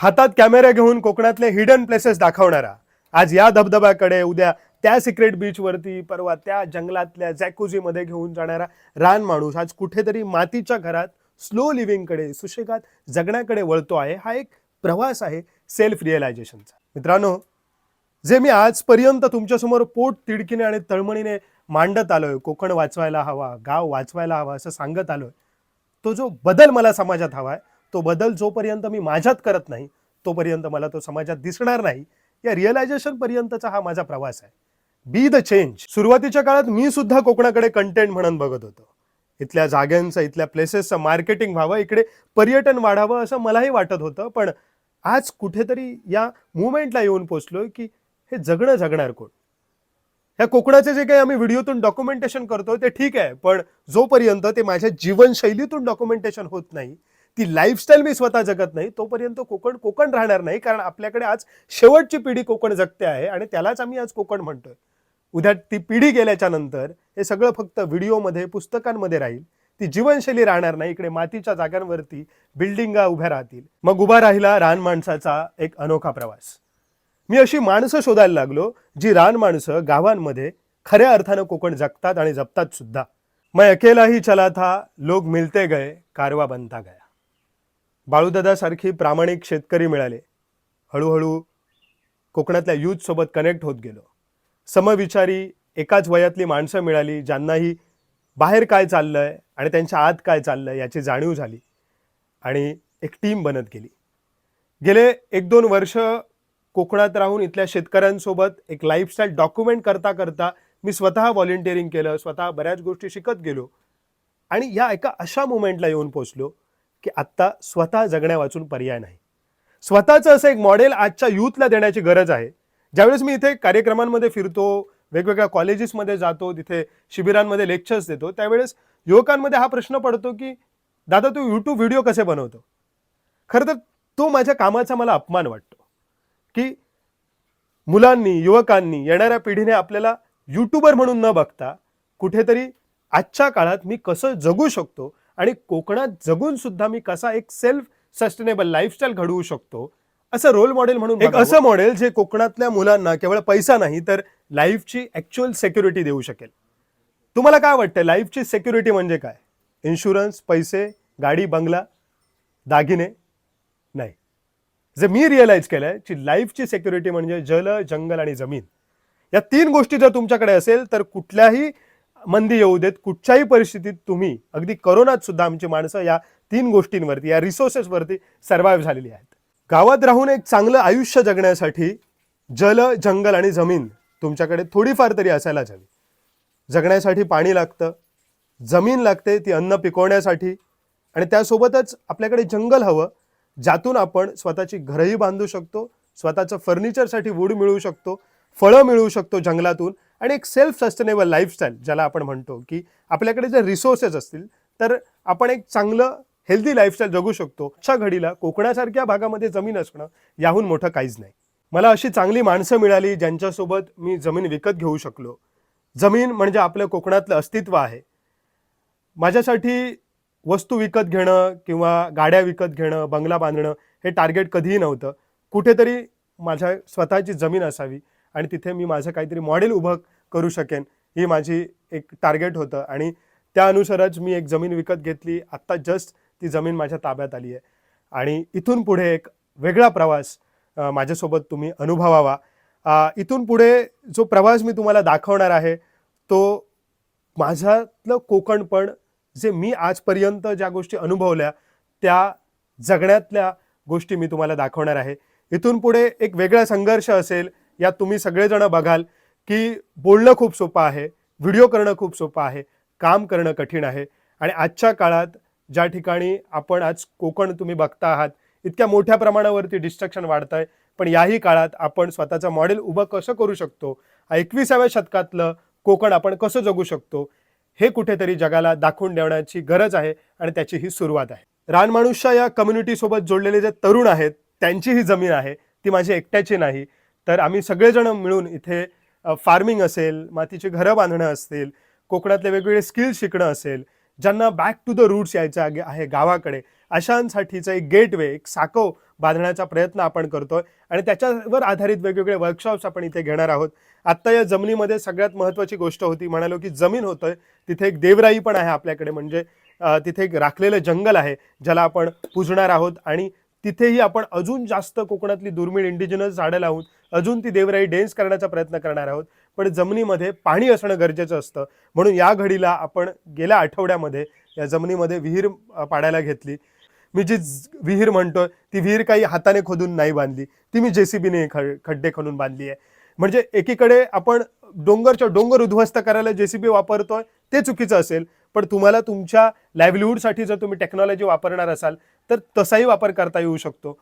हातात कॅमेरा घेऊन कोकणातले हिडन प्लेसेस दाखवणारा. आज या धबधब्याकडे उद्या त्या सिक्रेट बीचवरती परवा त्या जंगलातल्या जॅकुझीमध्ये घेऊन जाणारा रान माणूस आज कुठेतरी मातीच्या घरात स्लो लिव्हिंगकडे सुशेगात जगण्याकडे वळतो आहे. हा एक प्रवास आहे सेल्फ रिअलायझेशनचा मित्रांनो जे मी आजपर्यंत तुमच्यासमोर पोट तिडकीने आणि तळमळीने मांडत आलोय कोकण वाचवायला हवा गाव वाचवायला हवा असं सांगत आलोय तो जो बदल मला समाजात हवा आहे तो बदल जोपर्यंत मी माझ्यात करत नाही तोपर्यंत मला तो समाजात दिसणार नाही. या रिअलायझेशन पर्यंतचा हा माझा प्रवास आहे. बी द चेंज सुरुवातीच्या काळात मी सुद्धा कोकणाकडे कंटेंट म्हणून बघत होतो. इथल्या जाग्यांचं इथल्या प्लेसेसचं मार्केटिंग व्हावं इकडे पर्यटन वाढावं असं मलाही वाटत होतं. पण आज कुठेतरी या मुवमेंटला येऊन पोचलोय की हे जगणं जगणार कोण? ह्या कोकणाचे जे काही आम्ही व्हिडिओतून डॉक्युमेंटेशन करतोय ते ठीक आहे. पण जोपर्यंत ते माझ्या जीवनशैलीतून डॉक्युमेंटेशन होत नाही ती लाईफस्टाईल मी स्वतः जगत नाही तोपर्यंत कोकण कोकण राहणार नाही कारण आपल्याकडे आज शेवटची पिढी कोकण जगते आहे आणि त्यालाच आम्ही आज कोकण म्हणतोय. उद्या ती पिढी गेल्याच्यानंतर हे सगळं फक्त व्हिडिओमध्ये पुस्तकांमध्ये राहील. ती जीवनशैली राहणार नाही इकडे मातीच्या जागांवरती बिल्डिंगा उभ्या राहतील. मग उभा राहिला रान माणसाचा एक अनोखा प्रवास. मी अशी माणसं शोधायला लागलो जी रान माणसं गावांमध्ये खऱ्या अर्थानं कोकण जगतात आणि जपतात सुद्धा. मैं अकेला ही चला था लोग मिलते गए कारवा बनता गया. बाळूदादासारखी प्रामाणिक शेतकरी मिळाले. हळूहळू कोकणातल्या यूथसोबत कनेक्ट होत गेलो. समविचारी एकाच वयातली माणसं मिळाली ज्यांनाही बाहेर काय चाललंय आणि त्यांच्या आत काय चाललंय याची जाणीव झाली आणि एक टीम बनत गेली. गेले एक दोन वर्ष कोकणात राहून इथल्या शेतकऱ्यांसोबत एक लाईफस्टाईल डॉक्युमेंट करता करता मी स्वतः व्हॉलेंटिअरिंग केलं स्वतः बऱ्याच गोष्टी शिकत गेलो आणि या एका अशा मुमेंटला येऊन पोचलो की आत्ता स्वतः जगण्यावाचून पर्याय नाही. स्वतःचं असं एक मॉडेल आजच्या यूथला देण्याची गरज आहे. ज्यावेळेस मी इथे कार्यक्रमांमध्ये फिरतो वेगवेगळ्या कॉलेजेसमध्ये जातो तिथे शिबिरांमध्ये लेक्चर्स देतो त्यावेळेस युवकांमध्ये हा प्रश्न पडतो की दादा तू यूट्यूब व्हिडिओ कसे बनवतो? खरं तर तो माझ्या कामाचा मला अपमान वाटतो. की मुलांनी युवकांनी येणाऱ्या पिढीने आपल्याला युट्यूबर म्हणून न बघता कुठेतरी आजच्या काळात मी कसं जगू शकतो आणि कोकणात जगून सुद्धा मी कसा एक सेल्फ सस्टेनेबल लाईफस्टाईल घडवू शकतो असं रोल मॉडेल म्हणून एक असं मॉडेल जे कोकणातल्या मुलांना केवळ पैसा नाही तर लाईफची ऍक्च्युअल सेक्युरिटी देऊ शकेल. तुम्हाला काय वाटतं लाईफची सेक्युरिटी म्हणजे काय? इन्शुरन्स पैसे गाडी बंगला दागिने? नाही. जे मी रिअलाइज केलंय की लाईफची सेक्युरिटी म्हणजे जल जंगल आणि जमीन. या तीन गोष्टी जर तुमच्याकडे असेल तर कुठल्याही मंदी येऊ देत कुठच्याही परिस्थितीत तुम्ही अगदी करोनात सुद्धा आमची माणसं या तीन गोष्टींवरती या रिसोर्सेसवरती सर्व्हाइव्ह झालेली आहेत. गावात राहून एक चांगलं आयुष्य जगण्यासाठी जल जंगल आणि जमीन तुमच्याकडे थोडीफार तरी असायलाच हवी. जगण्यासाठी पाणी लागतं जमीन लागते ती अन्न पिकवण्यासाठी आणि त्यासोबतच आपल्याकडे जंगल हवं ज्यातून आपण स्वतःची घरही बांधू शकतो स्वतःचं फर्निचरसाठी वूड मिळवू शकतो फळं मिळवू शकतो जंगलातून आणि एक सेल्फ सस्टेनेबल लाईफस्टाईल ज्याला आपण म्हणतो की आपल्याकडे जर रिसोर्सेस असतील तर आपण एक चांगलं हेल्दी लाईफस्टाईल जगू शकतो. अशा घडीला कोकणासारख्या भागामध्ये जमीन असणं याहून मोठं काहीच नाही. मला अशी चांगली माणसं मिळाली ज्यांच्यासोबत मी जमीन विकत घेऊ शकलो. जमीन म्हणजे आपलं कोकणातलं अस्तित्व आहे. माझ्यासाठी वस्तू विकत घेणं किंवा गाड्या विकत घेणं बंगला बांधणं हे टार्गेट कधीही नव्हतं. कुठेतरी माझ्या स्वतःची जमीन असावी. आणि तिथे मी माझं काहीतरी मॉडेल उभं करू शकेन ही माझी एक टार्गेट होतं. आणि त्या अनुसारच मी एक जमीन विकत घेतली. आत्ता जस्ट ती जमीन माझ्या ताब्यात आली आहे. आणि इथून पुढे एक वेगळा प्रवास माझ्यासोबत तुम्ही अनुभवावा. इथून पुढे जो प्रवास मी तुम्हाला दाखवणार आहे तो माझ्यातलं कोकणपण जे मी आजपर्यंत ज्या गोष्टी अनुभवल्या त्या जगण्यातल्या गोष्टी मी तुम्हाला दाखवणार आहे. इथून पुढे एक वेगळा संघर्ष असेल यात तुम्ही सगळेजण बघाल की बोलणं खूप सोपं आहे व्हिडिओ करणं खूप सोपं आहे काम करणं कठीण आहे आणि आजच्या काळात ज्या ठिकाणी आपण आज कोकण तुम्ही बघता आहात इतक्या मोठ्या प्रमाणावरती डिस्ट्रक्शन वाढत आहे पण याही काळात आपण स्वतःचं मॉडेल उभं कसं करू शकतो एकविसाव्या शतकातलं कोकण आपण कसं जगू शकतो हे कुठेतरी जगाला दाखवून देण्याची गरज आहे आणि त्याची ही सुरुवात आहे. रानमानुषच्या या कम्युनिटीसोबत जोडलेले जे तरुण आहेत त्यांची ही जमीन आहे ती माझी एकट्याची नाही. तर आम्ही सगळेजण मिळून इथे फार्मिंग असेल मातीची घरं बांधणं असतील कोकणातले वेगवेगळे स्किल्स शिकणं असेल ज्यांना बॅक टू द रूट्स यायचं आहे- आहे गावाकडे अशांसाठीचं एक गेटवे एक साकव बांधण्याचा प्रयत्न आपण करतोय आणि त्याच्यावर आधारित वेगवेगळे वर्कशॉप्स आपण इथे घेणार आहोत. आत्ता या जमिनीमध्ये सगळ्यात महत्त्वाची गोष्ट होती म्हणालो की जमीन होतोय तिथे एक देवराई पण आहे आपल्याकडे म्हणजे तिथे एक राखलेलं जंगल आहे ज्याला आपण पुजणार आहोत आणि तिथेही आपण अजून जास्त कोकणातली दुर्मिळ इंडिजिनस झाडं लावून अजून ती देवराई डेन्स करण्याचा प्रयत्न करणार आहोत. पण जमिनीमध्ये पाणी असणं गरजेचं असतं. म्हणून या घडीला आपण गेल्या आठवड्यामध्ये या जमिनीमध्ये विहीर पाडायला घेतली. मी जी ज- विहीर म्हणतोय ती विहीर काही हाताने खोदून नाही बांधली. ती मी जेसीबीने खड्डे खणून बांधली आहे. म्हणजे एकीकडे आपण डोंगरच्या डोंगर उद्ध्वस्त करायला जेसीबी वापरतोय ते चुकीचं असेल. पण तुम्हाला तुमच्या लाईव्हलीहूडसाठी जर तुम्ही टेक्नॉलॉजी वापरणार असाल तर तसाही वापर करता येऊ शकतो.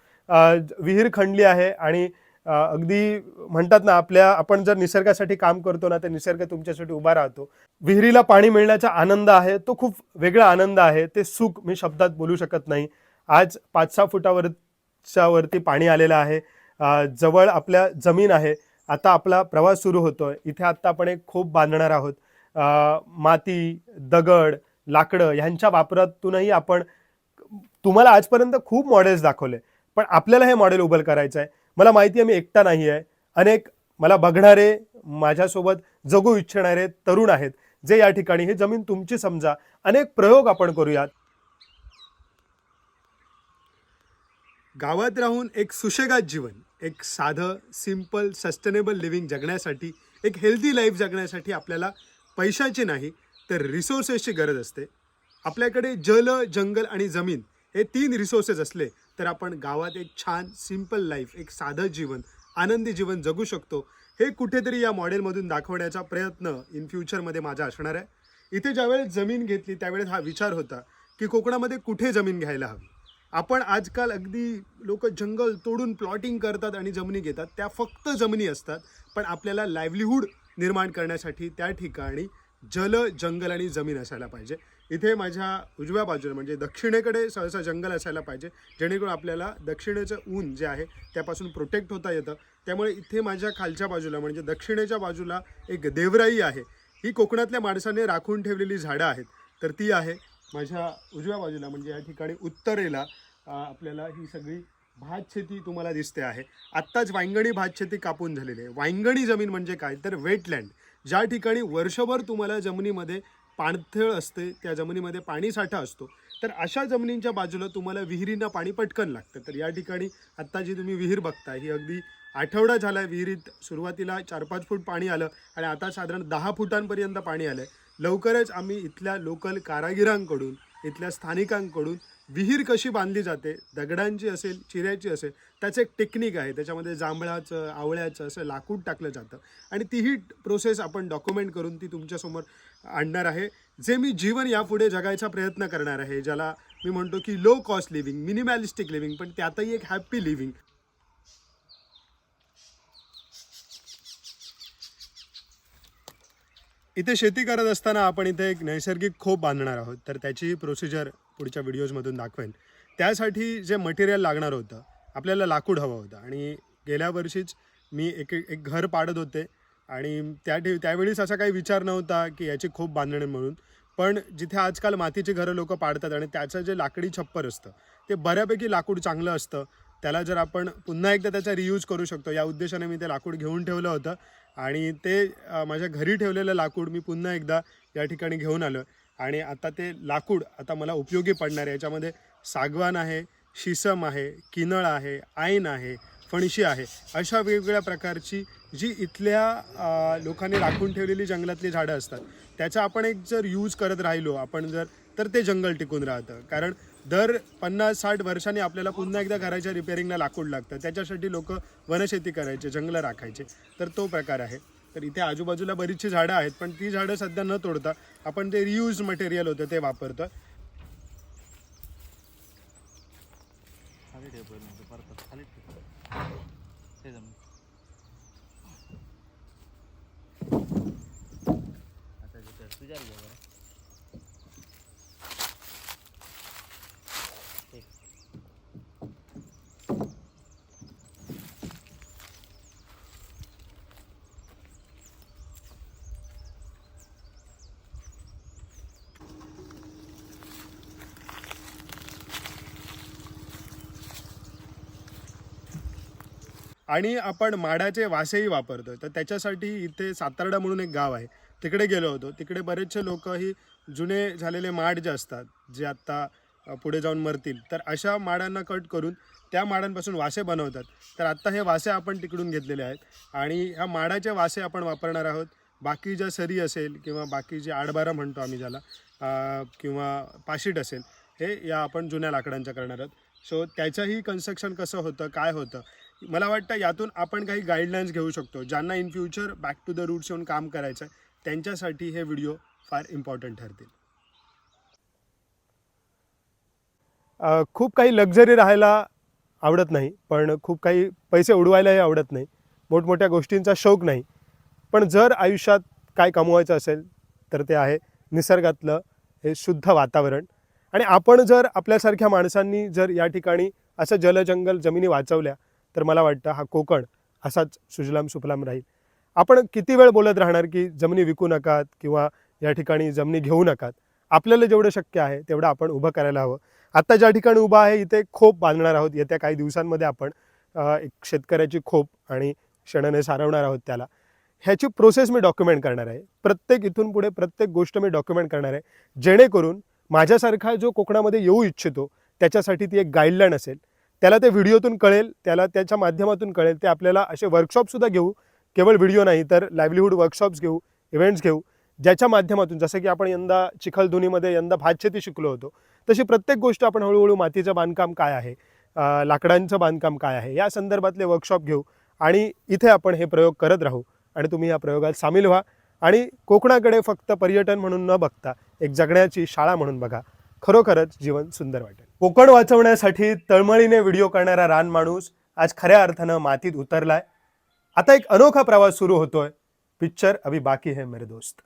विहीर खणली आहे आणि अगदी म्हणतात ना आपल्या आपण जर निसर्गासाठी काम करतो ना तर निसर्ग तुमच्यासाठी उभा राहतो. विहिरीला पाणी मिळण्याचा आनंद आहे तो खूप वेगळा आनंद आहे ते सुख मी शब्दात बोलू शकत नाही. आज पाच सहा फुटावरच्या वरती पाणी आलेलं आहे जवळ आपल्या जमीन आहे आता आपला प्रवास सुरू होतोय. इथे आत्ता आपण एक खूप बांधणार आहोत. माती दगड लाकडं ह्यांच्या वापरातूनही आपण तुम्हाला आजपर्यंत खूप मॉडेल्स दाखवले पण आपल्याला हे मॉडेल उभं करायचं आहे मला माहिती आहे मी एकटा नाही आहे. अनेक मला बघणारे माझ्यासोबत जगू इच्छिणारे तरुण आहेत. जे या ठिकाणी हे जमीन तुमची समजा. अनेक प्रयोग आपण करूयात. गावात राहून एक सुशेगात जीवन एक साधं सिंपल सस्टेनेबल लिव्हिंग जगण्यासाठी एक हेल्दी लाईफ जगण्यासाठी आपल्याला पैशाची नाही तर रिसोर्सेसची गरज असते. आपल्याकडे जल जंगल आणि जमीन हे तीन रिसोर्सेस असले तर आपण गावात एक छान सिंपल लाईफ एक साधं जीवन आनंदी जीवन जगू शकतो. हे कुठेतरी या मॉडेलमधून दाखवण्याचा प्रयत्न इन फ्युचरमध्ये माझा असणार आहे. इथे ज्यावेळेस जमीन घेतली त्यावेळेस हा विचार होता की कोकणामध्ये कुठे जमीन घ्यायला हवी? आपण आजकाल अगदी लोक जंगल तोडून प्लॉटिंग करतात आणि जमिनी घेतात. त्या फक्त जमिनी असतात पण आपल्याला लाईव्हलीहूड निर्माण करण्यासाठी त्या ठिकाणी जल जंगल आणि जमीन असायला पाहिजे. इथे माझ्या उजव्या बाजूला म्हणजे दक्षिणेकडे सहसा जंगल असायला पाहिजे. जेणेकरून आपल्याला दक्षिणेचं ऊन जे आहे त्यापासून प्रोटेक्ट होता येतं. त्यामुळे इथे माझ्या खालच्या बाजूला म्हणजे दक्षिणेच्या बाजूला एक देवराई आहे. ही कोकणातल्या माणसाने राखून ठेवलेली झाडं आहेत. तर ती आहे माझ्या उजव्या बाजूला म्हणजे या ठिकाणी उत्तरेला आपल्याला ही सगळी भात शेती तुम्हाला दिसते आहे. आत्ताच वांगणी भात शेती कापून झालेली आहे. वांगणी जमीन म्हणजे काय? तर वेटलँड ज्या ठिकाणी वर्षभर तुम्हाला जमिनीमध्ये पाणथळ असते त्या जमिनीमध्ये पाणी साठा असतो. तर अशा जमिनींच्या बाजूला तुम्हाला विहिरींना पाणी पटकन लागतं. तर या ठिकाणी आत्ता जी तुम्ही विहीर बघताय ही अगदी आठवडा झाला आहे विहिरीत सुरुवातीला चार पाच फूट पाणी आलं आणि आता साधारण दहा फुटांपर्यंत पाणी आलं आहे लवकरच आम्ही इथल्या लोकल कारागिरांकडून इथल्या स्थानिकांकडून विहीर कशी बांधली जाते दगडांची असेल चिऱ्याची असेल त्याचं एक टेक्निक आहे. त्याच्यामध्ये जांभळाचं आवळ्याचं असं लाकूड टाकलं जातं. आणि तीही प्रोसेस आपण डॉक्युमेंट करून ती तुमच्यासमोर आणणार आहे. जे मी जीवन यापुढे जगायचा प्रयत्न करणार आहे ज्याला मी म्हणतो की low cost living minimalistic living पण त्यातही एक हॅप्पी लिव्हिंग इथे शेती करत असताना आपण इथे एक नैसर्गिक खोप बांधणार आहोत. तर त्याची प्रोसिजर पुढच्या व्हिडिओजमधून दाखवेन. त्यासाठी जे मटेरियल लागणार होतं आपल्याला लाकूड हवं होतं. आणि गेल्या वर्षीच मी एक एक घर पाडत होते. आणि त्या ठेव त्यावेळीच असा काही विचार नव्हता की याची खूप बांधणे म्हणून. पण जिथे आजकाल मातीची घरं लोक पाडतात आणि त्याचं जे लाकडी छप्पर असतं ते बऱ्यापैकी लाकूड चांगलं असतं. त्याला जर आपण पुन्हा एकदा त्याचा रियूज करू शकतो या उद्देशाने मी ते लाकूड घेऊन ठेवलं होतं. आणि ते माझ्या घरी ठेवलेलं लाकूड मी पुन्हा एकदा या ठिकाणी घेऊन आलो आणि आता ते लाकूड आता मला उपयोगी पडणार आहे. याच्यामध्ये सागवान आहे शिसम आहे किनळ आहे आईन आहे फणशी आहे. अशा वेगवेगळ्या प्रकारची जी इथल्या लोकांनी राखून ठेवलेली जंगलातली झाडं असतात त्याचा आपण एक जर यूज करत राहिलो आपण जर तर ते जंगल टिकून राहतं. कारण दर पन्नास साठ वर्षांनी आपल्याला पुन्हा एकदा घराच्या रिपेअरिंगला लाकूड लागतं. त्याच्यासाठी लोक वनशेती करायचे जंगलं राखायचे. तर तो प्रकार आहे. तर इथे आजूबाजूला बरीचशी झाडं आहेत पण ती झाडं सध्या न तोडता आपण ते रियूज मटेरियल होतं ते वापरतो. तुझ्या ठेव पहिलं नंतर परत खाली ठेव ते जमलं आता तिथं तुझ्या घ्या बरं ठीक आणि आपण माडाचे वासेही वापरतो तर त्याच्यासाठी इथे सातारडा म्हणून एक गाव आहे. तिकडे गेलो होतो. तिकडे बरेचसे लोक ही जुने झालेले माड जे असतात जे आत्ता पुढे जाऊन मरतील तर अशा माडांना कट करून त्या माडांपासून वासे बनवतात. तर आत्ता हे वासे आपण तिकडून घेतलेले आहेत. आणि ह्या माडाचे वासे आपण वापरणार आहोत. बाकी ज्या सरी असेल किंवा बाकी जे आडबारा म्हणतो आम्ही ज्याला किंवा पाशीट असेल हे या आपण जुन्या लाकडांच्या करणार आहोत. सो त्याचंही कन्स्ट्रक्शन कसं होतं काय होतं मला वाटतं यातून आपण काही गाईडलाईन्स घेऊ शकतो. ज्यांना in future back to the roots येऊन काम करायचं आहे त्यांच्यासाठी हे व्हिडिओ फार इम्पॉर्टंट ठरतील. खूप काही लक्झरी राहायला आवडत नाही पण खूप काही पैसे उडवायलाही आवडत नाही. मोठमोठ्या गोष्टींचा शौक नाही. पण जर आयुष्यात काय कमवायचं असेल तर ते आहे निसर्गातलं हे शुद्ध वातावरण. आणि आपण जर आपल्यासारख्या माणसांनी जर या ठिकाणी असं जलजंगल जमिनी वाचवल्या तर मला वाटतं हा कोकण असाच सुजलाम सुफलाम राहील. आपण किती वेळ बोलत राहणार की जमिनी विकू नकात किंवा या ठिकाणी जमिनी घेऊ नकात? आपल्याला जेवढं शक्य आहे तेवढं आपण उभं करायला हवं. आत्ता ज्या ठिकाणी उभं आहे इथे खोप बांधणार आहोत. येत्या काही दिवसांमध्ये आपण एक शेतकऱ्याची खोप आणि क्षणाने सारवणार आहोत त्याला. ह्याची प्रोसेस मी डॉक्युमेंट करणार आहे. प्रत्येक इथून पुढे प्रत्येक गोष्ट मी डॉक्युमेंट करणार आहे. जेणेकरून माझ्यासारखा जो कोकणामध्ये येऊ इच्छितो त्याच्यासाठी ती एक गाईडलाईन असेल. त्याला ते व्हिडिओतून कळेल त्याला त्याच्या माध्यमातून कळेल. ते आपल्याला असे वर्कशॉपसुद्धा घेऊ. केवळ व्हिडिओ नाही तर लाईव्हलीहूड वर्कशॉप्स घेऊ इव्हेंट्स घेऊ ज्याच्या माध्यमातून जसं की आपण यंदा चिखलधुनीमध्ये यंदा भातशेती शिकलो होतो तशी प्रत्येक गोष्ट आपण हळूहळू मातीचं बांधकाम काय आहे लाकडांचं बांधकाम काय आहे या संदर्भातले वर्कशॉप घेऊ आणि इथे आपण हे प्रयोग करत राहू आणि तुम्ही या प्रयोगात सामील व्हा आणि कोकणाकडे फक्त पर्यटन म्हणून न बघता एक जगण्याची शाळा म्हणून बघा. खरोखरच जीवन सुंदर वाटेल. कोकण वाचवण्यासाठी तळमळीने व्हिडिओ करणारा रान माणूस आज खऱ्या अर्थानं मातीत उतरलाय. आता एक अनोखा प्रवास सुरू होतोय. पिक्चर अभी बाकी है मेरे दोस्त.